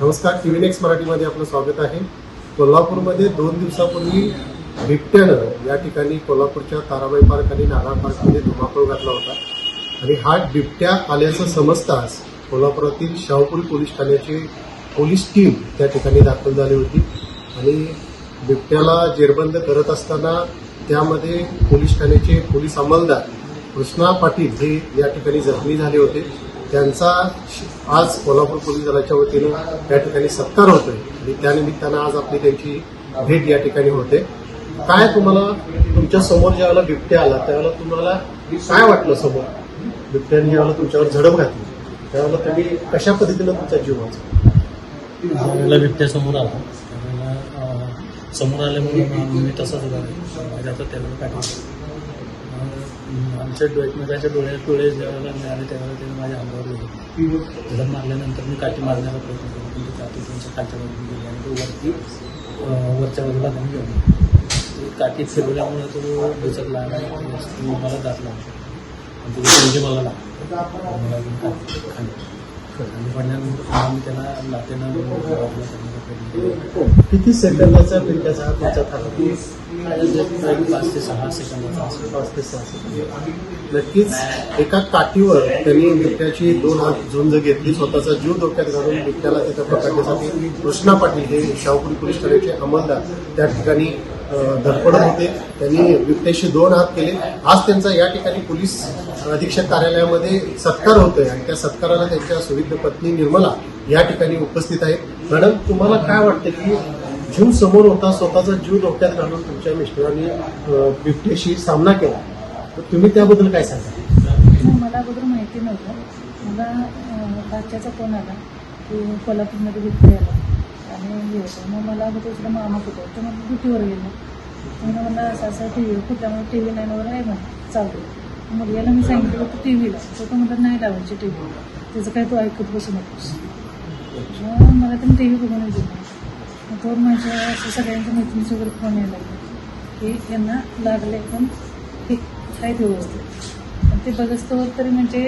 नमस्कार T V next मराठीमध्ये आपलं स्वागत आहे. कोल्हापूरमध्ये दोन दिवसापूर्वी बिबट्यानं या ठिकाणी कोल्हापूरच्या ताराबाई पार्क आणि नागा पार्कमध्ये धुमाकूळ घातला होता. आणि हा बिबट्या आल्याचं समजताच कोल्हापुरातील शाहूपुरी पोलीस ठाण्याची पोलीस टीम त्या ठिकाणी दाखल झाली होती. आणि बिबट्याला जेरबंद करत असताना त्यामध्ये पोलीस ठाण्याचे पोलीस अंमलदार कृष्णा पाटील हे या ठिकाणी जखमी झाले होते. त्यांचा आज कोल्हापूर पोलीस दलाच्या वतीनं या ठिकाणी सत्कार होतोय. आणि त्यानिमित्तानं आज आपली त्यांची भेट या ठिकाणी होते. काय तुम्हाला तुमच्यासमोर ज्यावेळेला बिबट्या आला त्यावेळेला तुम्हाला काय वाटलं समोर? बिबट्याने ज्यावेळेला तुमच्यावर झडप घातली त्यावेळेला तुम्ही कशा पद्धतीनं तुमचा जीव वाचला बिबट्या समोर आला समोर आल्यामुळे मी तसाच उभा त्यावेळेला आमच्या डो एकमेकाच्या डोळ्यात डोळे ज्यावेळेला मिळाले त्यावेळेला त्याने माझ्या अंगावर गेले. त्याला मारल्यानंतर मी काठी मारण्याचा प्रयत्न केला पण ती काठी त्यांच्या खालच्या गेली आणि तो वरती वरच्या बाजूला घेऊन गेलो. काठी फिरवल्यामुळे तो दुसरला आणि मला दाखला. आणि त्याची म्हणजे मला लागला. मला खाली. किती सेकंदाचा बिबट्याचा हा तुमचा थांबा पाच ते सहा सेकंदाचा पाच ते सहा सेकंद. नक्कीच एका काठीवर त्यांनी बिबट्याची दोन हात झुंज घेतली स्वतःचा जीव धोक्यात घालून बिबट्याला तिथं पकडण्यासाठी कृष्णा पाटील हे शाहूपुरी पोलीस ठाण्याचे अंमलदार त्या ठिकाणी धडपड होते. त्यांनी बिबट्याशी दोन हात केले. आज त्यांचा या ठिकाणी पोलीस अधीक्षक कार्यालयामध्ये सत्कार होतोय आणि त्या सत्काराला त्यांच्या सुविध पत्नी निर्मला या ठिकाणी उपस्थित आहेत. मॅडम तुम्हाला काय वाटतं की जीव समोर होता स्वतःचा जीव धोक्यात घालून तुमच्या मिस्टरांनी अं, बिबट्याशी सामना केला? तर तुम्ही त्याबद्दल काय सांगा मला अगोदर माहिती नव्हतं. मला अं, फोन आला की कोल्हापूरमध्ये बिबटे आला. आणि हे होतं मग मला अगोदर तुला मामा कुठं तर मग ड्युटीवर गेलो. मग मला असं असं टी व्ही कुठल्यामुळे टी व्ही नाईनवर आहे म्हणा. चालू मग याला मी सांगितलं होतं टी व्हीला. तर तो म्हणतात नाही लावायची टी व्ही. त्याचं काय तू ऐकत बसू नकोस. मग मला त्यांनी टी व्ही बघून दिली. मग तो माझ्या असं सगळ्यांच्या मैत्रिणीचे वगैरे फोन यायला लागले. की यांना लागले पण हे काय ते व्यवस्थित. पण ते बघस्तवर तरी म्हणजे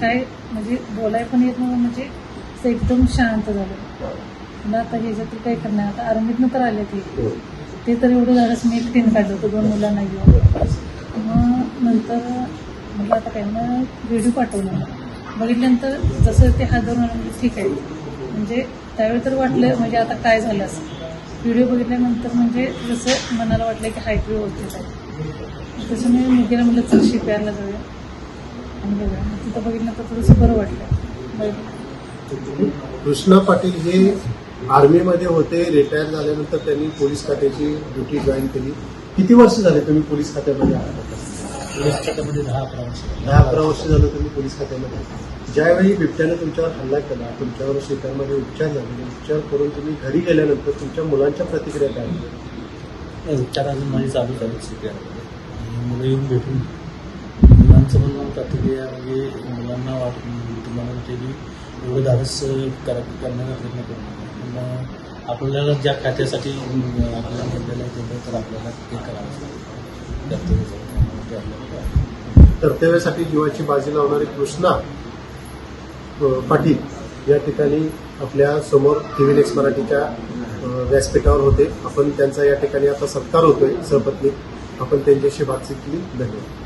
काय म्हणजे बोलाय पण येत नव्हतं म्हणजे एकदम शांत झालं. मला आता ह्याच्यात काय करणार आता आर्मीतनं तर आले ते. ते तर एवढं झालंच मी एकटीनं काढलं होतं दोन मुलांना घेऊन. मग नंतर म्हटलं आता काय मग व्हिडिओ पाठवला बघितल्यानंतर जसं ते हात धरून म्हणजे ठीक आहे. म्हणजे त्यावेळी तर वाटलं म्हणजे आता काय झालं असं. व्हिडिओ बघितल्यानंतर म्हणजे जसं मनाला वाटलं की हायट व्यवस्थित आहे तसं मी मुलगीला म्हटलं चल शिप्यारला जाऊया. आणि बघूया. तिथं बघितल्यानंतर थोडंसं बरं वाटलं. बघितलं कृष्णा पाटील हे आर्मीमध्ये होते रिटायर झाल्यानंतर त्यांनी पोलीस खात्याची ड्युटी जॉईन केली किती वर्ष झाले तुम्ही पोलीस खात्यामध्ये आहात? पोलीस खात्यामध्ये दहा अकरा वर्ष दहा अकरा वर्ष झालं तुम्ही पोलीस खात्यामध्ये. ज्यावेळी बिबट्याने तुमच्यावर हल्ला केला तुमच्यावर शेतामध्ये उपचार झाले उपचार करून तुम्ही घरी गेल्यानंतर तुमच्या मुलांच्या प्रतिक्रिया काय? नाही, उपचार अजून माझी चालू झाली आणि मुलं येऊन भेटून मुलांचं पण प्रतिक्रिया म्हणजे मुलांना वाट तुम्हाला की एवढं धाडस करा करण्याचा प्रयत्न करू मग आपल्याला ज्या खात्यासाठी आपल्याला नेमलेलं आहे ते तर आपल्याला ते करावं. कर्तव्यासाठी जीवाची बाजी लावणारे कृष्णा पाटील या ठिकाणी आपल्यासमोर टीव्ही नेक्स्ट मराठीच्या व्यासपीठावर होते. आपण त्यांचा या ठिकाणी आता सत्कार होतोय सहपत्नी आपण त्यांच्याशी बातचीत केली. धन्यवाद.